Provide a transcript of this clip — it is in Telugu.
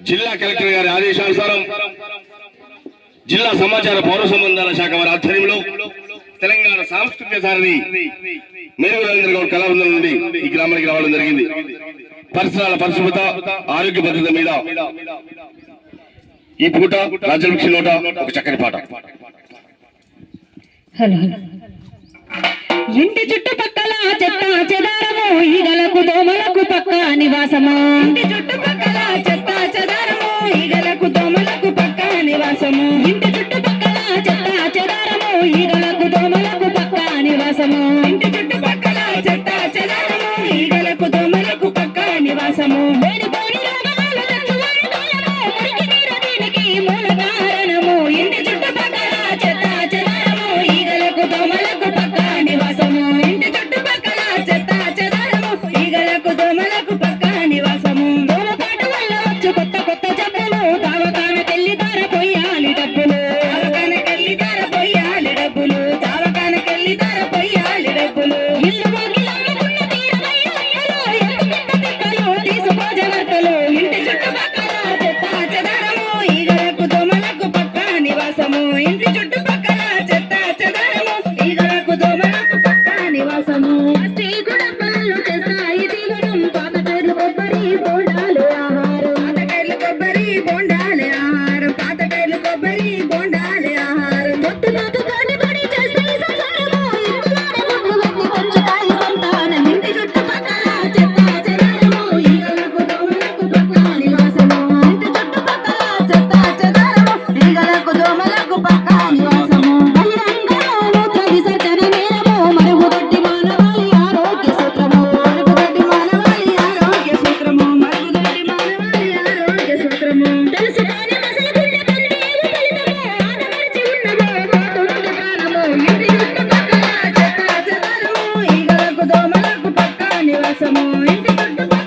జిల్లా కలెక్టర్ గారి ఆదేశానుసారం జిల్లా సమాచార పౌర సంబంధాల శాఖ వారి ఆధ్వర్యంలో తెలంగాణ సాంస్కృతిక సారథి మేరు రవీంద్ర గౌడ్ కళాబృందం నుండి ఈ గ్రామానికి రావడం జరిగింది. పరిసరాల పరిశుభ్రత ఆరోగ్య భద్రత మీద ఈ పూట రాజలక్ష్మి నోట ఒక చక్కని పాట. ఇంటి చుట్టుపక్కల చెత్త చెదారము ఈగలకు దోమలకు పక్క నివాసమా? ఇంటి చుట్టుపక్కల నివాసము. ఇంటి చుట్టుపక్కల చెత్త చెదారము ఈగలకు దోమలకు పక్క నివాసము. ఇంటి చుట్టుపక్కల Amazing.